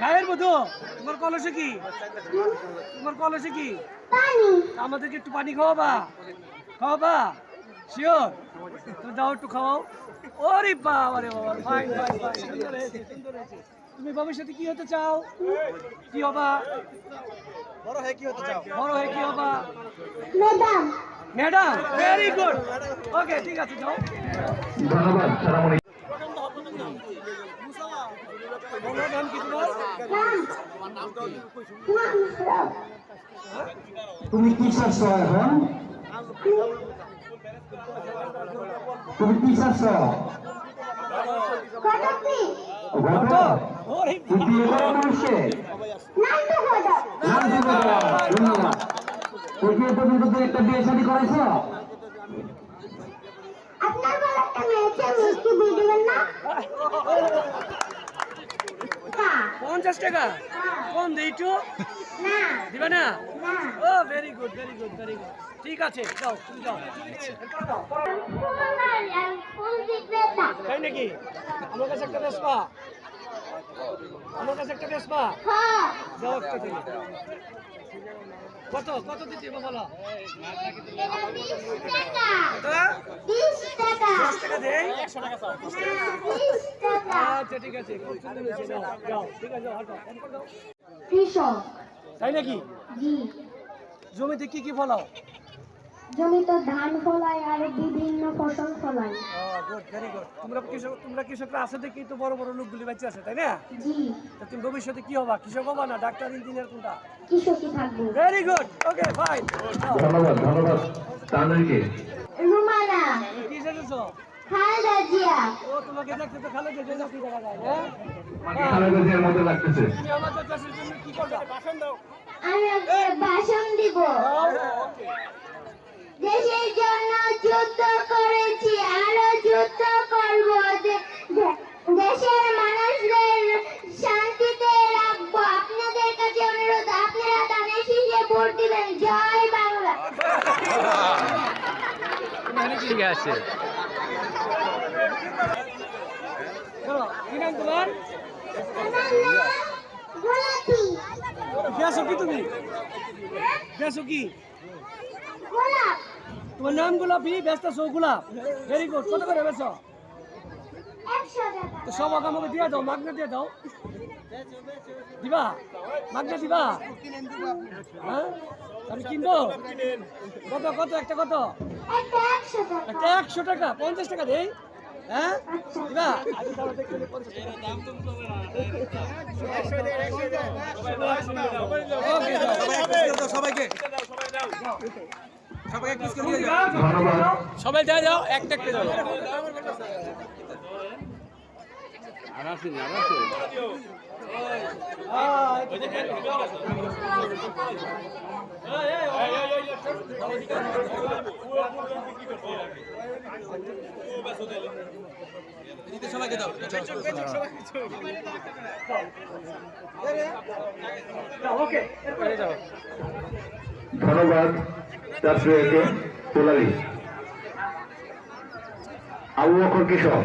গায়ের মধু তোমার কলসে কি? তোমার কলসে কি? আমাদেরকে একটু পানি খাওয়াবা। খাওয়াবা? শিওর তুমি দাও একটু খাওয়াও। ওরে বাবা রে বাবা ফাইন ফাইন ফাইন সুন্দর হয়েছে সুন্দর হয়েছে। তুমি ভবিষ্যতে কি হতে চাও? কি হবা? বড় হয়ে কি হতে চাও? বড় হয়ে কি হবা? Madam. Madam very good okay ঠিক আছে যাও। ধন্যবাদ সারামণি বলো নাম কি তোমার তুমি কি চাচ্ছ এখন? তুমি কি চাচ্ছ? একটা বিয়ে শাদী করেছ? আপনার একটা মেয়েছে মিষ্টি দিয়ে দিবেন না? পঞ্চাশ টাকা? কম দিই একটু? না। দিবে না? ও very good very good very good ঠিক আছে যাও তুমি যাও। ফুল তাই নাকি? আমার কাছে একটা আমার কাছে একটা বেসপা হ্যাঁ। যাও একটা থেকে কত? কত দিতে বলো? হ্যাঁ? হ্যাঁ, আচ্ছা ঠিক আছে খুব সুন্দর হয়েছে যাও ঠিক আছে দাও তাই নাকি? জমিতে কি কি ফলাও? জমিতে ধান ফলায় আর বিভিন্ন ফসল ফলায়। গুড তোমরা কৃষক তোমরা কৃষকরা আছে দেখি তো বড় বড় লোকগুলি বাচ্চা আছে তাই না? জি। তা তুমি ভবিষ্যতে কি হবা? কৃষক হবা না ডাক্তার ইঞ্জিনিয়ার কোনটা? কৃষকই থাকব। ভেরি গুড ওকে ফাইন ধন্যবাদ ধন্যবাদ। তাদেরকে রুমানা কি এসেছ খালদা জিয়া। ও তোমাকে দেখতে তো খালে দেখে নাকি দেখা যায় হ্যাঁ? খালেদা জিয়ার মতো লাগতেছে। তুমি আমাদের দেশের জন্য কি করবা? ভাষণ দাও। আমি একটা ভাষণ দিব। দেশের জন্য যুদ্ধ করেছি আরও যুদ্ধ করব। দেশের মানুষদের শান্তিতে রাখব। আপনাদের কাছে অনুরোধ আপনারা ধানের শীষে ভোট দিবেন। জয় বাংলা। ঠিক আছে? কি তোমার? তুমি কি? গোলাপ। তোমার নাম গোলাপি ব্যস্ত সৌ গোলাপ ভেরি গুড কত করে বেসো তো সব আগে আমাকে দিয়ে দাও মাগনা দিয়ে দাও। দিবা? মাগনা দিবা? হ্যাঁ? আমি কিনবো? কত কত একটা কত? একটা একশো টাকা। একটা পঞ্চাশ টাকা দেই। হ্যাঁ? দিবা? সবাইকে ধন্যবাদ। সবাই যা যাও একটা একটা যাও সবাইকে দাও। ওকে এরপরে একে তোলালি আবু বকর কৃষক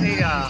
哎呀！